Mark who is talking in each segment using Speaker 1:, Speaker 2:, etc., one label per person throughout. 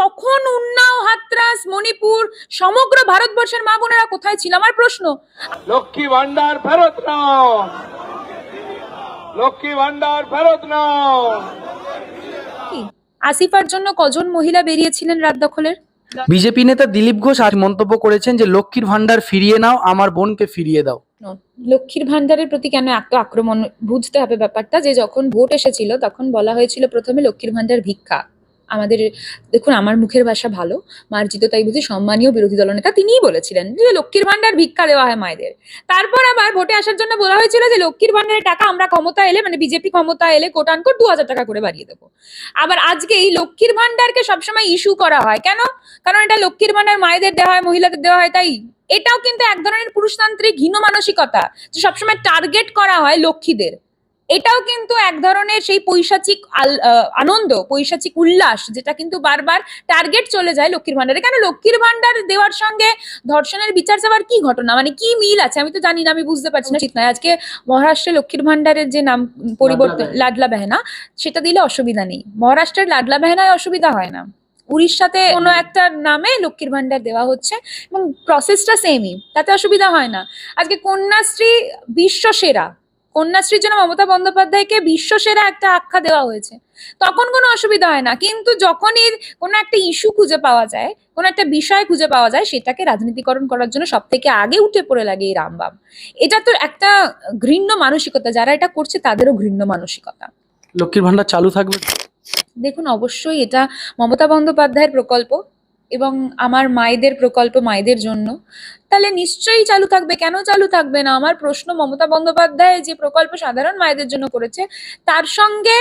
Speaker 1: তখন উন্নাও হাতরাস মণিপুর সমগ্র ভারতবর্ষের মা বোনেরা কোথায় ছিল? আমার প্রশ্ন।
Speaker 2: লক্ষ্মী ভান্ডার ফেরত নাও। লক্ষ্মী ভান্ডার ফেরত নাও।
Speaker 1: আসিফার জন্য কজন মহিলা বেরিয়েছিলেন রাত দখলের?
Speaker 3: বিজেপি নেতা দিলীপ ঘোষ আজ মন্তব্য করেছেন যে লক্ষ্মীর ভান্ডার ফিরিয়ে নাও আমার বোনকে ফিরিয়ে দাও।
Speaker 1: লক্ষ্মীর ভান্ডারের প্রতি কেন এত আক্রমণ? বুঝতে হবে ব্যাপারটা যে যখন ভোট এসেছিল তখন বলা হয়েছিল প্রথমে লক্ষ্মীর ভান্ডার ভিক্ষা। আমাদের, দেখুন, আমার মুখের ভাষা ভালো মার্জিত তাই বুঝি সম্মানীয় বিরোধী দলনেতা তিনিই বলেছিলেন যে লক্ষ্মীর ভান্ডার ভিক্ষা দেওয়া হয় মায়েদের। তারপর আবার ভোটে আসার জন্য বলা হয়েছিল যে লক্ষ্মীর ভান্ডারের টাকা আমরা ক্ষমতা এলে মানে বিজেপি ক্ষমতা এলে কোটান কোট দু হাজার টাকা করে বাড়িয়ে দেবো। আবার আজকে এই লক্ষ্মীর ভান্ডারকে সবসময় ইস্যু করা হয়। কেন? কারণ এটা লক্ষ্মীর ভান্ডার মায়েদের দেওয়া হয়, মহিলাদের দেওয়া হয়, তাই? এটাও কিন্তু এক ধরনের পুরুষতান্ত্রিক হীন মানসিকতা যে সবসময় টার্গেট করা হয় লক্ষ্মীদের। এটাও কিন্তু এক ধরনের সেই পৈশাচিক আনন্দ পৈশাচিক উল্লাস যেটা কিন্তু বারবার টার্গেট চলে যায় লক্ষ্মীর ভান্ডারে কেন? লক্ষ্মীর ভান্ডার দেওয়ার সঙ্গে ধর্ষণের বিচার চাওয়ার কি ঘটনা? মানে কি মিল আছে? আমি তো জানি না আমি বুঝতে পারছি না। ঠিক নয়। আজকে মহারাষ্ট্রে লক্ষ্মীর ভান্ডারের যে নাম পরিবর্তন লাডলা বেহেনা। সেটা দিলে অসুবিধা নেই। মহারাষ্ট্রের লাডলা বেহেনায় অসুবিধা হয় না। উড়িষ্যাতে কোনো একটা নামে লক্ষ্মীর ভান্ডার দেওয়া হচ্ছে এবং প্রসেসটা সেমই তাতে অসুবিধা হয় না। আজকে কন্যাশ্রী বিশ্ব সেরা কন্যাশ্রীর জন্য মমতা বন্দ্যোপাধ্যায়কে বিশ্ব সেরা একটা আখ্যা দেওয়া হয়েছে। তখন কোনো অসুবিধা হয় না কিন্তু যখনই কোনো একটা ইস্যু খুঁজে পাওয়া যায় কোনো একটা বিষয় খুঁজে পাওয়া যায় সেটাকে রাজনীতিকরণ করার জন্য সব থেকে আগে উঠে পড়ে লাগে এই রামবাম এটা তো একটা ঘৃণ্য মানসিকতা যারা এটা করছে তাদেরও ঘৃণ্য মানসিকতা।
Speaker 3: লক্ষ্মীর ভান্ডার চালু থাকবে?
Speaker 1: দেখুন অবশ্যই এটা মমতা বন্দ্যোপাধ্যায়ের প্রকল্প। এবং আমার মায়েদের প্রকল্প মায়েদের জন্য, তাহলে নিশ্চয়ই চালু থাকবে। কেন চালু থাকবে না? আমার প্রশ্ন মমতা বন্দ্যোপাধ্যায় যে প্রকল্প সাধারণ মায়েদের জন্য করেছে, তার সঙ্গে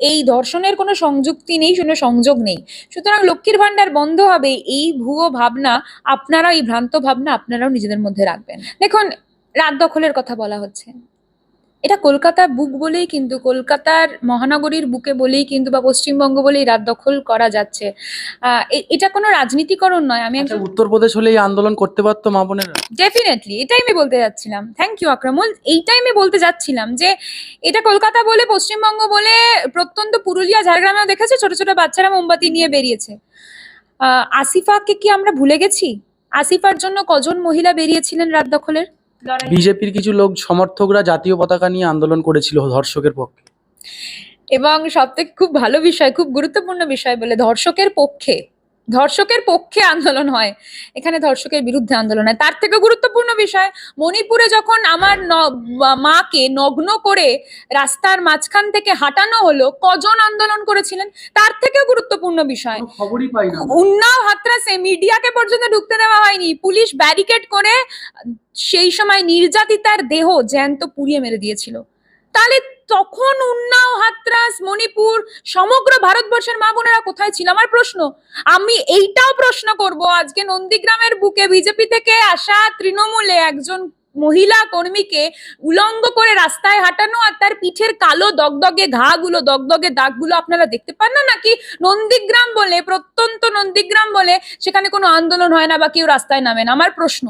Speaker 1: এই ধর্ষণের কোনো সংযুক্তি নেই, কোনো সংযোগ নেই। সুতরাং লক্ষ্মীর ভান্ডার বন্ধ হবে, এই ভুয়ো ভাবনা আপনারা এই ভ্রান্ত ভাবনা আপনারাও নিজেদের মধ্যে রাখবেন। দেখুন, রাত দখলের কথা বলা হচ্ছে। এটা কলকাতার বুক বলেই কিন্তু কলকাতার মহানগরীর বুকে বলেই কিন্তু বা পশ্চিমবঙ্গ বলেই রাত দখল করা যাচ্ছে। এটা কোনো রাজনীতিকরণ নয় আমি
Speaker 3: আচ্ছা,
Speaker 1: একজন
Speaker 3: উত্তরপ্রদেশ হলে এই আন্দোলন করতে পারতো মা বোনেরা?
Speaker 1: ডেফিনেটলি এটাই আমি বলতে যাচ্ছিলাম। থ্যাংক ইউ আকরামুল এইটাই আমি বলতে যাচ্ছিলাম যে এটা কলকাতা বলে পশ্চিমবঙ্গ বলে প্রত্যন্ত পুরুলিয়া ঝাড়গ্রামেও দেখেছে? ছোট ছোট বাচ্চারা মোমবাতি নিয়ে বেরিয়েছে। আহ, আসিফাকে কি আমরা ভুলে গেছি? আসিফার জন্য কজন মহিলা বেরিয়েছিলেন রাত দখলের?
Speaker 3: বিজেপির কিছু লোক সমর্থকরা জাতীয় পতাকা নিয়ে আন্দোলন করেছিল ধর্ষকের পক্ষে।
Speaker 1: এবং সবথেকে খুব ভালো বিষয় খুব গুরুত্বপূর্ণ বিষয় বলে ধর্ষকের পক্ষে ধর্ষকের পক্ষে আন্দোলন হয় এখানে ধর্ষকের বিরুদ্ধে আন্দোলন হয়। তার থেকে গুরুত্বপূর্ণ বিষয় মণিপুরে যখন আমার মাকে নগ্ন করে রাস্তার মাঝখান থেকে হাঁটানো হলো কজন আন্দোলন করেছিলেন? তার থেকেও গুরুত্বপূর্ণ বিষয়। উন্নাও হাতরাসে মিডিয়াকে পর্যন্ত ঢুকতে দেওয়া হয়নি। পুলিশ ব্যারিকেড করে সেই সময় নির্যাতিতার দেহ জ্যান্ত পুড়িয়ে মেরে দিয়েছিল। তাহলে তখন উন্নাও হাতরাস, মণিপুর, সমগ্র ভারতবর্ষের মা বোনেরা কোথায় ছিল? আমার প্রশ্ন, আমি এইটাও প্রশ্ন করব, আজকে নন্দীগ্রামের বুকে বিজেপি থেকে আসা তৃণমূলে একজন মহিলা কর্মীকে উলঙ্গ করে রাস্তায় হাঁটানো আর তার পিঠের কালো দগদগে ঘাগুলো, দগদগে দাগগুলো আপনারা দেখতে পান না? নাকি নন্দীগ্রাম বলে, প্রত্যন্ত নন্দীগ্রাম বলে সেখানে কোনো আন্দোলন হয় না বা কেউ রাস্তায় নামে না? আমার প্রশ্ন